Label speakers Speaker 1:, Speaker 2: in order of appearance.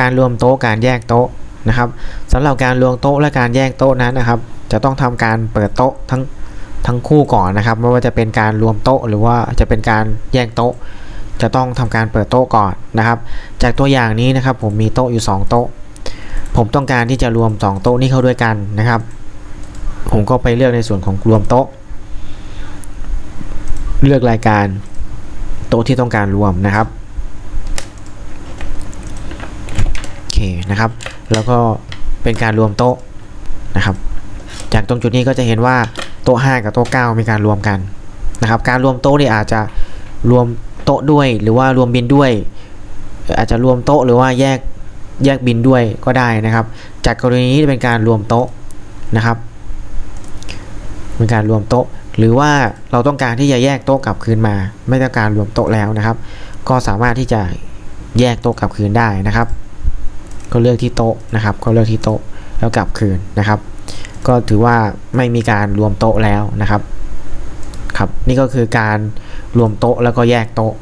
Speaker 1: การรวมโต๊ะการแยกโต๊ะนะครับสำหรับการรวมโต๊ะและการแยกโต๊ะนั้นนะครับ จะต้องทำการเปิดโต๊ะทั้งทั้งคู่ก่อนนะครับ ไม่ว่าจะเป็นการรวมโต๊ะหรือว่าจะเป็นการแยกโต๊ะ จะต้องทำการเปิดโต๊ะก่อนนะครับ จากตัวอย่างนี้นะครับ ผมมีโต๊ะอยู่ 2 โต๊ะ ผมต้องการที่จะรวม 2 โต๊ะนี้เข้าด้วยกันนะครับ ผมก็ไปเลือกในส่วนของรวมโต๊ะ เลือกรายการโต๊ะที่ต้องการรวมนะครับโอเค นะครับ แล้วก็เป็นการรวมโต๊ะนะครับ จากตรงจุดนี้ก็จะเห็นว่าโต๊ะ 5 กับโต๊ะ 9 มีการรวมกันนะครับ การรวมโต๊ะนี่อาจจะรวมโต๊ะด้วย หรือว่ารวมบินด้วย อาจจะรวมโต๊ะหรือว่าแยกแยกบินด้วยก็ได้นะครับ จากกรณีนี้เป็นการรวมโต๊ะนะครับเป็นการรวมโต๊ะ หรือว่าเราต้องการที่จะแยกโต๊ะกลับคืนมา ไม่ต้องการรวมโต๊ะแล้วนะครับ ก็สามารถที่จะแยกโต๊ะกลับคืนได้นะครับ ก็เลือกที่โต๊ะนะครับ ก็เลือกที่โต๊ะแล้วกลับคืนนะครับ ก็ถือว่าไม่มีการรวมโต๊ะแล้วนะครับ ครับ นี่ก็คือการรวมโต๊ะแล้วก็แยกโต๊ะ